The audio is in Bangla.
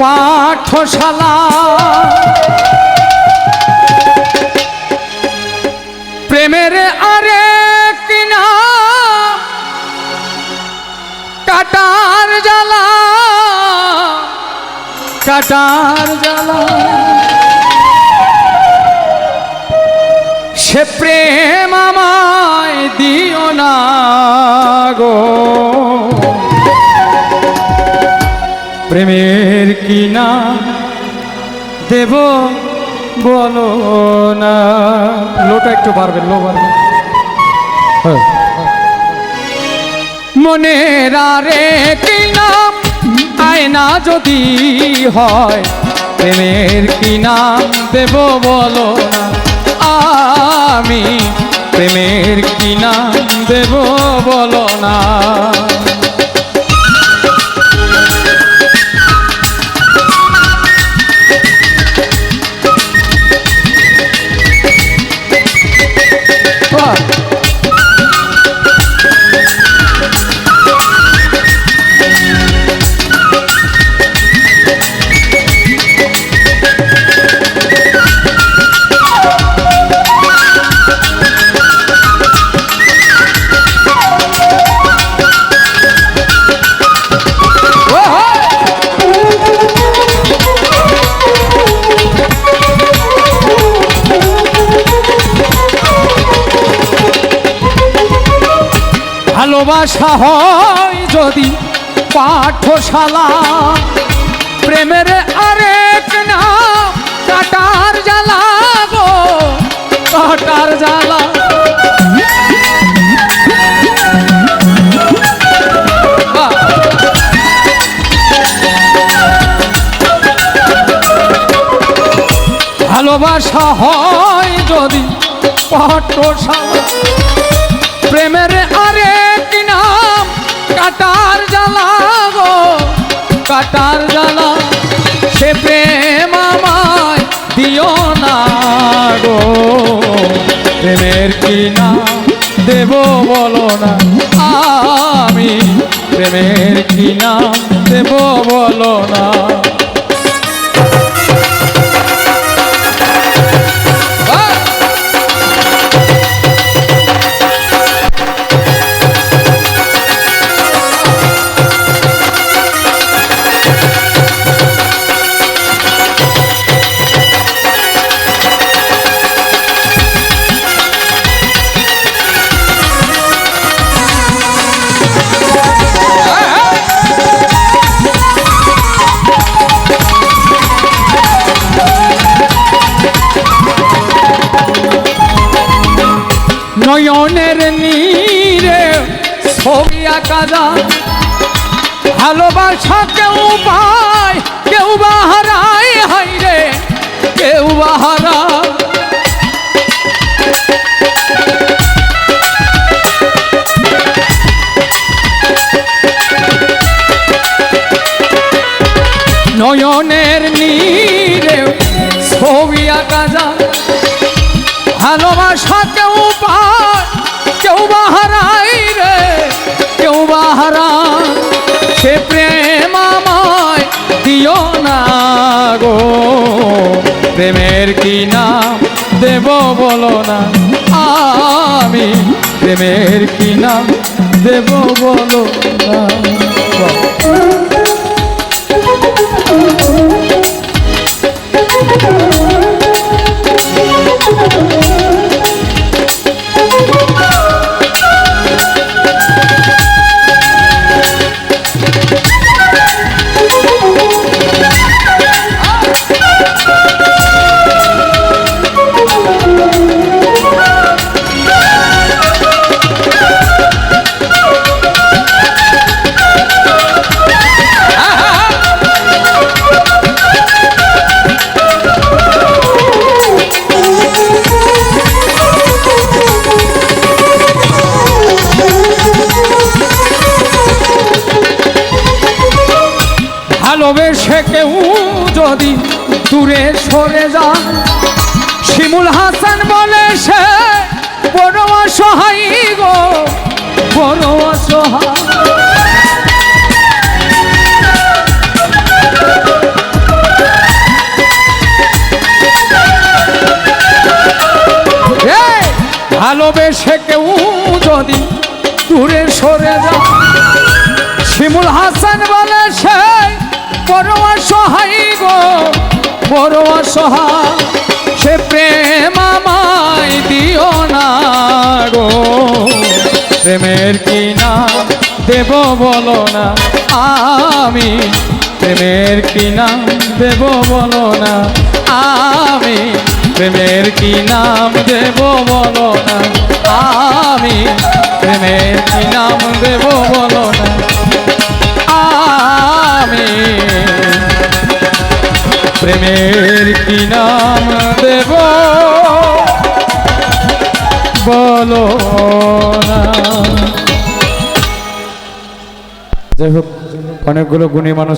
পাঠশালা। প্রেমের আরে কিনা কাটার জ্বালা কাটার জ্বালা। সে প্রেম আমায় দিও না। প্রেমের কিনা দেব বলো না। লোটা একটু পারবেন লো পারবেন হ্যাঁ। মনের আরে কিনা, আয়না যদি হয়, প্রেমের কি নাম দেব বলো না। আমি প্রেমের কি নাম দেব বলো না। Yeah. ভালোবাসা হয় যদি পাঠশালা প্রেমের আরেক নাম, কাটার জ্বালা গো, কাটার জ্বালা! ভালোবাসা হয় যদি পাঠশালা প্রেমের কাটার জ্বালা গো, কাটার জ্বালা, সে প্রেম আমায় দিও না গো। প্রেমের কি না দেব বলো না, আমি প্রেমের কি না দেব বলো না। নয়নের নীরে ছবি আঁকা ভালোবাসা কেউ পায়, কেউ বাহারায় হাই রে, কেউ বাহারা নয়নের নীরে ছবি আঁকা যায় ভালোবাসা সে প্রেম আমায় দিও না গো। প্রেমের কি নাম দেব বলো না। আমি প্রেমের কি নাম দেব বলো না। যদি দূরে সরে যান শিমুল হাসান বলে সে, বড় অসহায় গো, বড় অসহায়। ভালোবেসে কেউ যদি দূরে সরে যায় শিমুল হাসান বলে সে বড় অসহায় সে প্রেম আমায় দিও না গো। প্রেমের কি নাম দেব বলো না আমি, প্রেমের কি নাম দেব বলো না আমি, প্রেমের কি নাম দেব বলো না আমি, প্রেমের কি নাম দেব বলো প্রেমের কি নাম দেব? বলো না। যাই হোক অনেকগুলো গুণী মানুষ